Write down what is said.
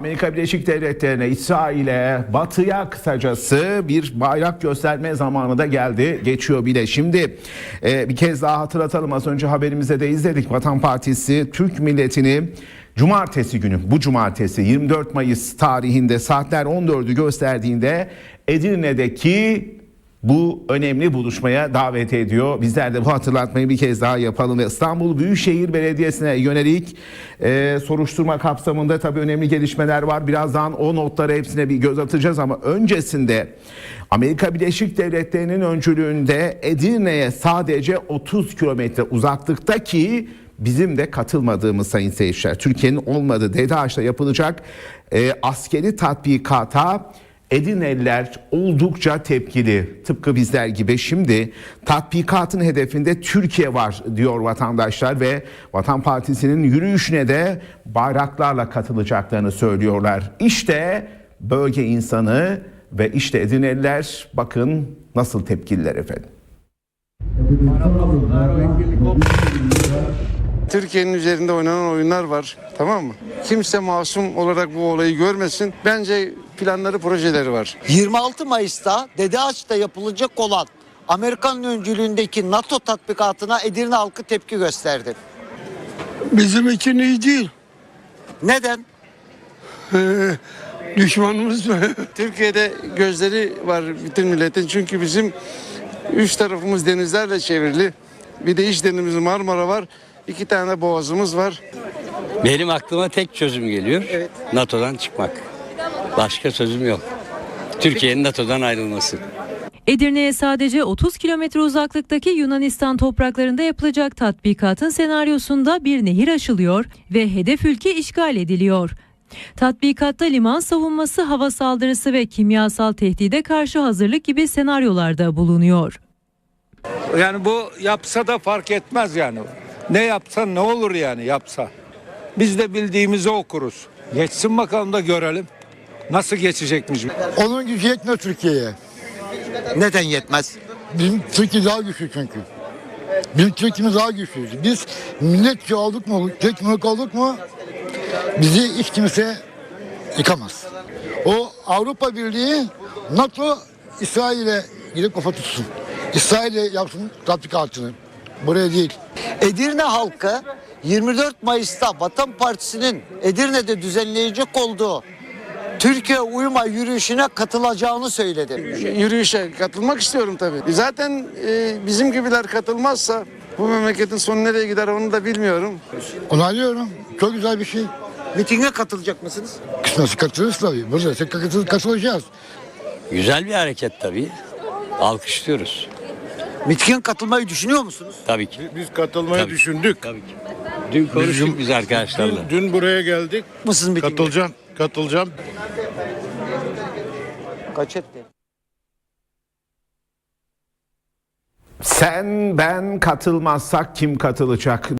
Amerika Birleşik Devletleri'ne, İsrail'e, Batı'ya kısacası bir bayrak gösterme zamanı da geldi. Geçiyor bile. Şimdi e, bir kez daha hatırlatalım. Az önce haberimizde de izledik. Vatan Partisi Türk milletini cumartesi günü, bu cumartesi 24 Mayıs tarihinde saatler 14'ü gösterdiğinde Edirne'deki bu önemli buluşmaya davet ediyor. Bizler de bu hatırlatmayı bir kez daha yapalım ve İstanbul Büyükşehir Belediyesi'ne yönelik e, soruşturma kapsamında tabii önemli gelişmeler var. Birazdan o notlara hepsine bir göz atacağız ama öncesinde Amerika Birleşik Devletleri'nin öncülüğünde Edirne'ye sadece 30 kilometre uzaklıktaki bizim de katılmadığımız sayın seyirciler. Türkiye'nin olmadığı DEDAŞ'ta yapılacak e, askeri tatbikata Edirneliler oldukça tepkili. Tıpkı bizler gibi şimdi tatbikatın hedefinde Türkiye var diyor vatandaşlar ve Vatan Partisi'nin yürüyüşüne de bayraklarla katılacaklarını söylüyorlar. İşte bölge insanı ve işte Edirneliler bakın nasıl tepkililer efendim. Türkiye'nin üzerinde oynanan oyunlar var. Tamam mı? Kimse masum olarak bu olayı görmesin. Bence planları, projeleri var. 26 Mayıs'ta Dede Ağaç'ta yapılacak olan Amerikan öncülüğündeki NATO tatbikatına Edirne halkı tepki gösterdi. Bizim için iyi değil. Neden? Düşmanımız var. Türkiye'de gözleri var bütün milletin. Çünkü bizim üç tarafımız denizlerle çevrili. Bir de iç denizimiz Marmara var. İki tane boğazımız var. Benim aklıma tek çözüm geliyor. NATO'dan çıkmak. Başka sözüm yok. Türkiye'nin NATO'dan ayrılması. Edirne'ye sadece 30 kilometre uzaklıktaki Yunanistan topraklarında yapılacak tatbikatın senaryosunda bir nehir aşılıyor ve hedef ülke işgal ediliyor. Tatbikatta liman savunması, hava saldırısı ve kimyasal tehdide karşı hazırlık gibi senaryolarda bulunuyor. Yani bu yapsa da fark etmez yani. Ne yapsa ne olur yani yapsa. Biz de bildiğimizi okuruz. Geçsin bakalım da görelim. Nasıl geçecekmiş. Onun gücü yetmiyor Türkiye'ye. Neden yetmez? Bizim Türkiye daha güçlü çünkü. Bizim Türkiye'miz daha güçlü. Biz milletçe olduk mu, tek millet olduk mu bizi hiç kimse yıkamaz. O Avrupa Birliği, NATO İsrail'e gidip kafa tutsun. İsrail'e yapsın tatbikatını. Buraya değil. Edirne halkı 24 Mayıs'ta Vatan Partisi'nin Edirne'de düzenleyecek olduğu Türkiye uyuma yürüyüşüne katılacağını söyledi. Yürüyüşe katılmak istiyorum tabii. Zaten e, bizim gibiler katılmazsa bu memleketin sonu nereye gider onu da bilmiyorum. Onaylıyorum. Çok güzel bir şey. Mitinge katılacak mısınız? Kısmetse katılırız tabii. Burada katıl, katılacağız. Güzel bir hareket tabii. Alkışlıyoruz. Mitinge katılmayı düşünüyor musunuz? Tabii ki. Biz katılmayı Tabii. düşündük. Tabii ki. Dün konuştuk biz arkadaşlarla. Dün, dün buraya geldik. Mısınız mitinge? Katılacağım. Katılacağım. Kaç etti? Sen ben katılmazsak kim katılacak?